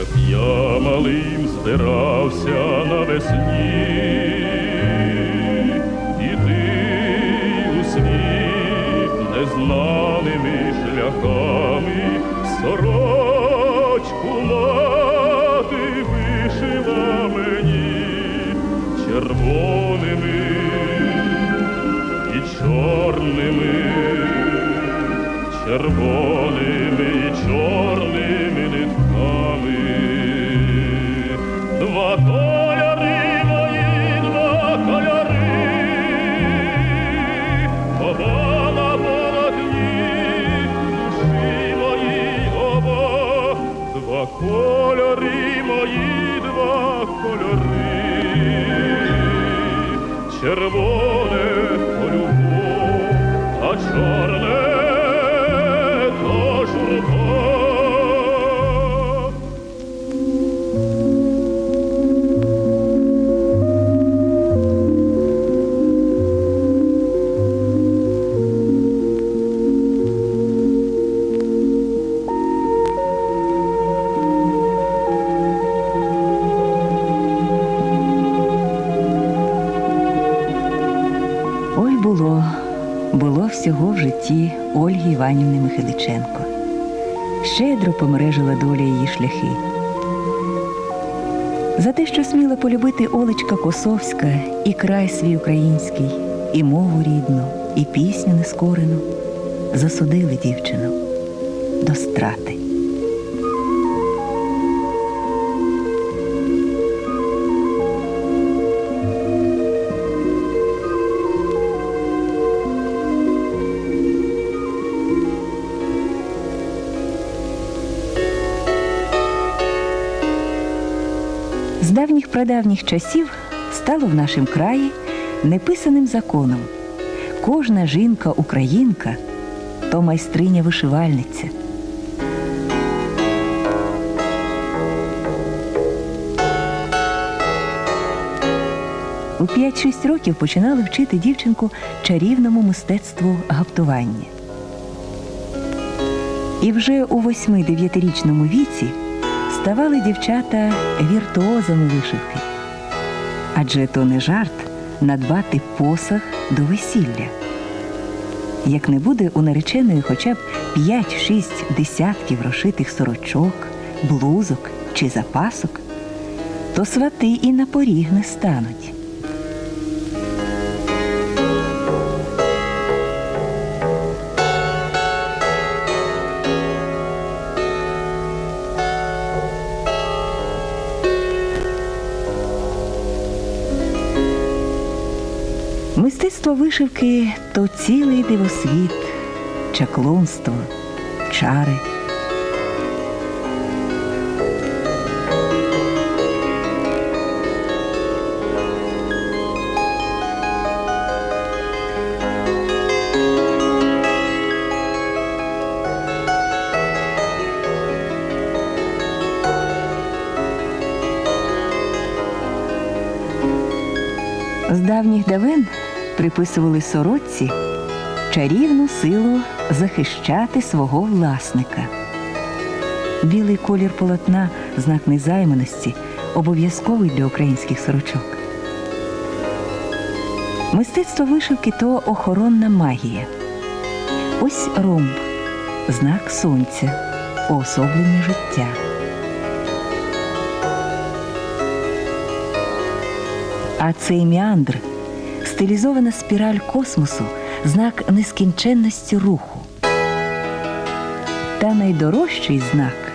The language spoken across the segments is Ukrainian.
як я малим збирався навесні, іти у світ незнаними шляхами, сорочку мати вишила мені червоними і чорними. Червоними червоне то любов, а чорне Ольги Іванівни Михайличенко. Щедро помережила доля її шляхи. За те, що сміла полюбити Олечка Косовська і край свій український, і мову рідну, і пісню нескорену, засудили дівчину до страти. З давніх прадавніх часів стало в нашому краї неписаним законом. Кожна жінка-українка то майстриня вишивальниця. У 5-6 років починали вчити дівчинку чарівному мистецтву гаптування. І вже у 8-9-річному віці ставали дівчата віртуозами вишивки. Адже то не жарт надбати посаг до весілля. Як не буде у нареченої хоча б 5-6 десятків розшитих сорочок, блузок чи запасок, то свати і на поріг не стануть. Мистецтво вишивки то цілий дивосвіт, чаклунство, чари. З давніх давен приписували сорочці чарівну силу захищати свого власника. Білий колір полотна знак незайманості, обов'язковий для українських сорочок. Мистецтво вишивки то охоронна магія. Ось ромб, знак сонця, уособлення життя. А цей міандр стилізована спіраль космосу, знак нескінченності руху. Та найдорожчий знак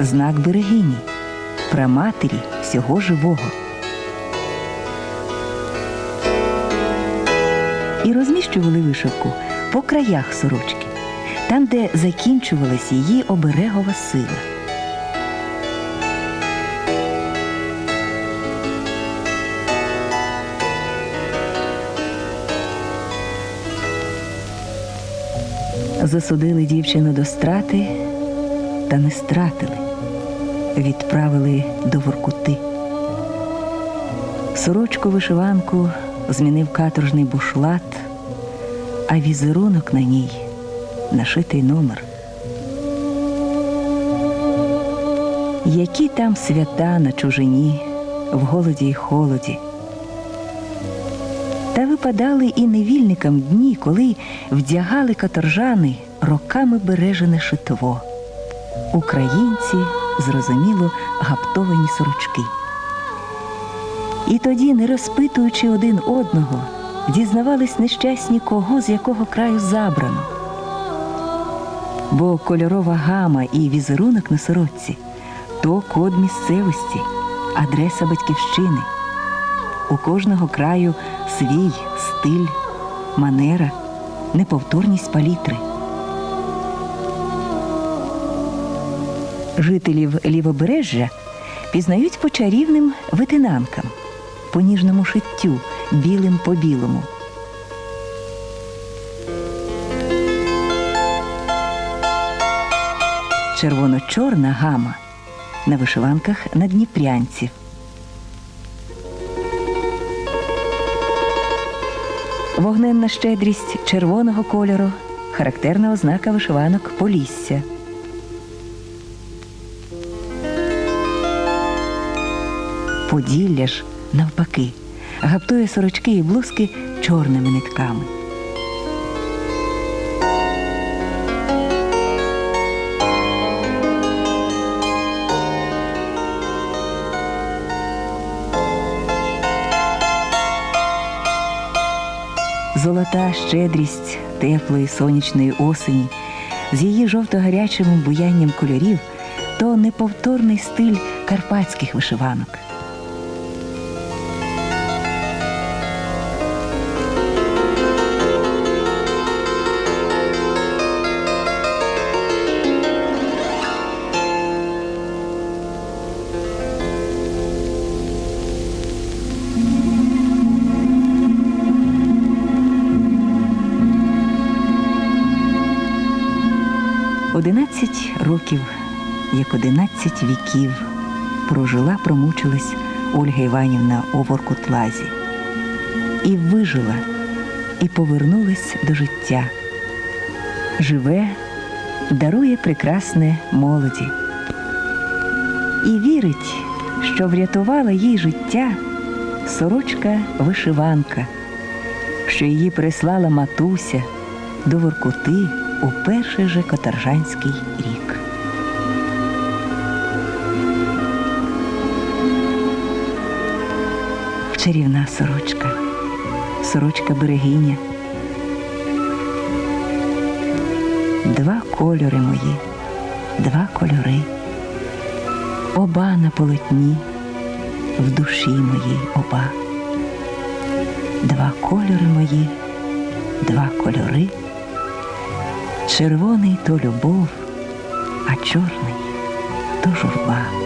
знак берегині, праматері всього живого. І розміщували вишивку по краях сорочки, там, де закінчувалась її оберегова сила. Засудили дівчину до страти та не стратили, відправили до Воркути. Сорочку вишиванку змінив каторжний бушлат, а візерунок на ній нашитий номер. Які там свята на чужині, в голоді й холоді. Та випадали і невільникам дні, коли вдягали каторжани роками бережене шитво. Українці, зрозуміло, гаптовані сорочки. І тоді, не розпитуючи один одного, дізнавались нещасні, кого з якого краю забрано. Бо кольорова гама і візерунок на сорочці то код місцевості, адреса батьківщини. У кожного краю свій стиль, манера, неповторність палітри. Жителів лівобережжя пізнають по чарівним витинанкам, по ніжному шиттю, білим по білому. Червоно-чорна гама на вишиванках на дніпрянців. Вогненна щедрість червоного кольору характерна ознака вишиванок Полісся. Поділля ж, навпаки, гаптує сорочки і блузки чорними нитками. Золота щедрість теплої сонячної осені з її жовто-гарячим буянням кольорів то неповторний стиль карпатських вишиванок. Одинадцять років, як одинадцять віків, прожила, промучилась Ольга Іванівна у Воркутлазі. І вижила, і повернулась до життя. Живе, дарує прекрасне молоді. І вірить, що врятувала їй життя сорочка-вишиванка, що її прислала матуся до Воркути у перший же каторжанський рік. Чарівна сорочка, сорочка берегиня. Два кольори мої, два кольори, оба на полотні, в душі моїй оба. Два кольори мої, два кольори. Червоний то любов, а чорний то журба.